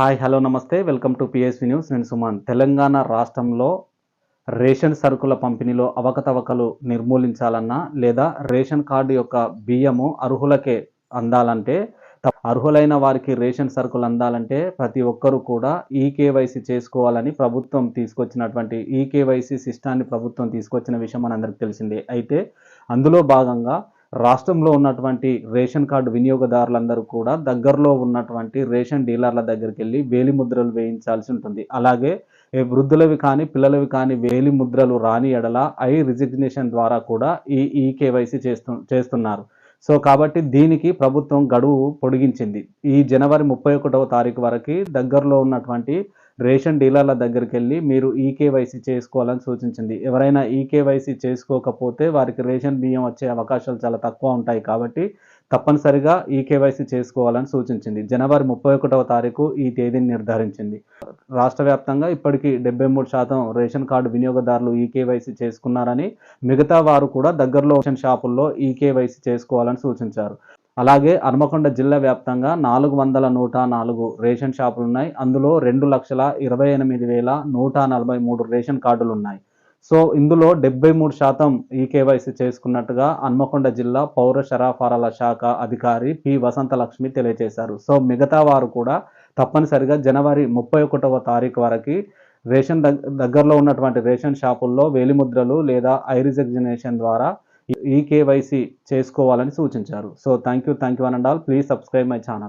Hi hello నమస్తే. Welcome to PSV news. నేను సుమన్. తెలంగాణ రాష్ట్రంలో రేషన్ సరుకుల పంపిణీలో అవకతవకలు నిర్మూలించాలన్నా లేదా రేషన్ కార్డు యొక్క బియ్యము అర్హులకే అందాలంటే అర్హులైన వారికి రేషన్ సరుకులు అందాలంటే ప్రతి ఒక్కరూ కూడా ఈ కేవైసీ చేసుకోవాలని ప్రభుత్వం తీసుకొచ్చినటువంటి ఈ కేవైసీ సిస్టాన్ని ప్రభుత్వం తీసుకొచ్చిన విషయం మనందరికి తెలిసిందే. అయితే అందులో భాగంగా రాష్ట్రంలో ఉన్నటువంటి రేషన్ కార్డు వినియోగదారులందరూ కూడా దగ్గరలో ఉన్నటువంటి రేషన్ డీలర్ల దగ్గరికి వెళ్ళి వేలి ముద్రలు వేయించాల్సి ఉంటుంది. అలాగే వృద్ధులవి కానీ పిల్లలవి కానీ వేలి ముద్రలు రాని ఎడల ఐ రిజిగ్నేషన్ ద్వారా కూడా ఈ ఈ కేవైసీ చేస్తు చేస్తున్నారు. సో కాబట్టి దీనికి ప్రభుత్వం గడువు పొడిగించింది. ఈ జనవరి ముప్పై ఒకటవ తారీఖు వరకు దగ్గరలో ఉన్నటువంటి రేషన్ డీలర్ల దగ్గరికి వెళ్ళి మీరు ఈకేవైసీ చేసుకోవాలని సూచించింది. ఎవరైనా ఈకేవైసీ చేసుకోకపోతే వారికి రేషన్ బియ్యం వచ్చే అవకాశాలు చాలా తక్కువ ఉంటాయి కాబట్టి తప్పనిసరిగా ఈకేవైసీ చేసుకోవాలని సూచించింది. జనవరి ముప్పై ఒకటవ తారీఖు ఈ తేదీని నిర్ధారించింది. రాష్ట్ర వ్యాప్తంగా ఇప్పటికీ డెబ్బై మూడు శాతం రేషన్ కార్డు వినియోగదారులు ఈకేవైసీ చేసుకున్నారని మిగతా వారు కూడా దగ్గరలో రేషన్ షాపుల్లో ఈకేవైసీ చేసుకోవాలని సూచించారు. అలాగే హన్మకొండ జిల్లా వ్యాప్తంగా నాలుగు వందల నూట నాలుగు రేషన్ షాపులు ఉన్నాయి. అందులో రెండు లక్షల ఇరవై ఎనిమిది వేల నూట నలభై మూడు రేషన్ కార్డులు ఉన్నాయి. సో ఇందులో డెబ్బై మూడు శాతం ఈ కేవైసీ చేసుకున్నట్టుగా హన్మకొండ జిల్లా పౌర సరఫరాల శాఖ అధికారి పి. వసంతలక్ష్మి తెలియజేశారు. సో మిగతా వారు కూడా తప్పనిసరిగా జనవరి ముప్పై ఒకటవ తారీఖు వరకు రేషన్ దగ్గ దగ్గరలో ఉన్నటువంటి రేషన్ షాపుల్లో వేలిముద్రలు లేదా ఐరిజెగ్జినేషన్ ద్వారా ఈ కేవైసీ చేసుకోవాలని సూచించారు. So thank you thank you and all please subscribe my channel